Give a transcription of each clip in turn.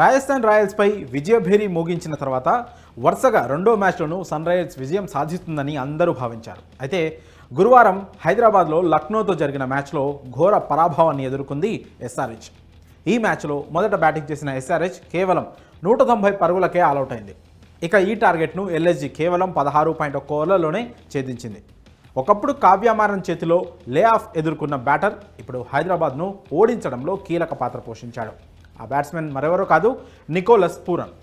రాజస్థాన్ రాయల్స్పై విజయభేరి మోగించిన తర్వాత వరుసగా రెండో మ్యాచ్లోనూ సన్ రైజర్స్ విజయం సాధిస్తుందని అందరూ భావించారు. అయితే గురువారం హైదరాబాద్లో లక్నోతో జరిగిన మ్యాచ్లో ఘోర పరాభవాన్ని ఎదుర్కొంది ఎస్ఆర్హెచ్. ఈ మ్యాచ్లో మొదట బ్యాటింగ్ చేసిన ఎస్ఆర్హెచ్ కేవలం నూట తొంభై పరుగులకే ఆలౌట్ అయింది. ఇక ఈ టార్గెట్ను ఎల్ఎస్జి కేవలం పదహారు పాయింట్ ఒక్క ఓవర్లలోనే ఛేదించింది. ఒకప్పుడు కావ్యమారన్ చేతిలో లే ఆఫ్ ఎదుర్కొన్న బ్యాటర్ ఇప్పుడు హైదరాబాద్ను ఓడించడంలో కీలక పాత్ర పోషించాడు. ఆ బ్యాట్స్మెన్ మరెవరో కాదు నికోలస్ పూరన్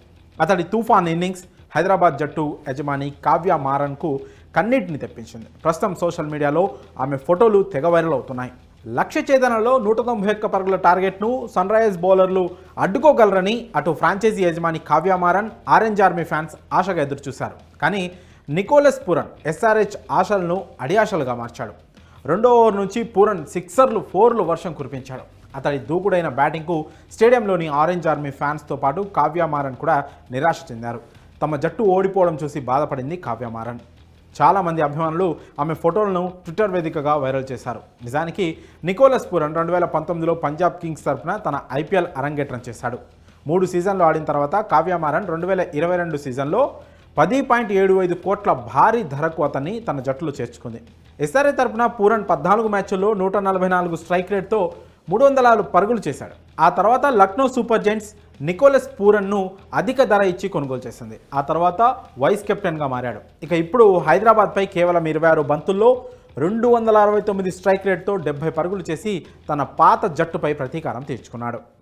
అతడి తుఫాన్ ఇన్నింగ్స్ హైదరాబాద్ జట్టు యజమాని కావ్య మారన్కు కన్నీటిని తెప్పించింది. ప్రస్తుతం సోషల్ మీడియాలో ఆమె ఫోటోలు తెగ వైరల్ అవుతున్నాయి. లక్ష్య ఛేదనలో నూట తొంభై ఒక్క పరుగుల టార్గెట్ను సన్ రైజర్స్ బౌలర్లు అడ్డుకోగలరని అటు ఫ్రాంచైజీ యజమాని Kavya Maran orange army fans ఆశగా ఎదురుచూశారు. కానీ నికోలస్ పూరన్ ఎస్ఆర్హెచ్ ఆశలను అడియాశలుగా మార్చాడు. రెండో ఓవర్ నుంచి పూరన్ సిక్సర్లు ఫోర్లు వర్షం కురిపించాడు. అతడి దూకుడైన బ్యాటింగ్కు స్టేడియంలోని ఆరెంజ్ ఆర్మీ ఫ్యాన్స్తో పాటు కావ్యామారన్ కూడా నిరాశ చెందారు. తమ జట్టు ఓడిపోవడం చూసి బాధపడింది కావ్యామారన్ చాలామంది అభిమానులు ఆమె ఫోటోలను ట్విట్టర్ వేదికగా వైరల్ చేశారు. నిజానికి నికోలస్ పూరన్ రెండు వేల పంతొమ్మిదిలో పంజాబ్ కింగ్స్ తరఫున తన ఐపీఎల్ అరంగేట్రం చేశాడు. మూడు సీజన్లు ఆడిన తర్వాత కావ్యామారన్ రెండు వేల ఇరవై రెండు సీజన్లో పది పాయింట్ ఏడు ఐదు కోట్ల భారీ ధరకు అతన్ని తన జట్టులో చేర్చుకుంది. ఎస్ఆర్ఏ తరపున పూరన్ పద్నాలుగు మ్యాచ్ల్లో నూట నలభై నాలుగు స్ట్రైక్ రేట్తో మూడు వందల ఆరు పరుగులు చేశాడు. ఆ తర్వాత లక్నో సూపర్ జెంట్స్ నికోలస్ పూరన్ను అధిక ధర ఇచ్చి కొనుగోలు చేసింది. ఆ తర్వాత వైస్ కెప్టెన్గా మారాడు. ఇక ఇప్పుడు హైదరాబాద్పై కేవలం ఇరవై ఆరు బంతుల్లో రెండు వందల అరవై తొమ్మిది స్ట్రైక్ రేట్తో డెబ్బై పరుగులు చేసి తన పాత జట్టుపై ప్రతీకారం తీర్చుకున్నాడు.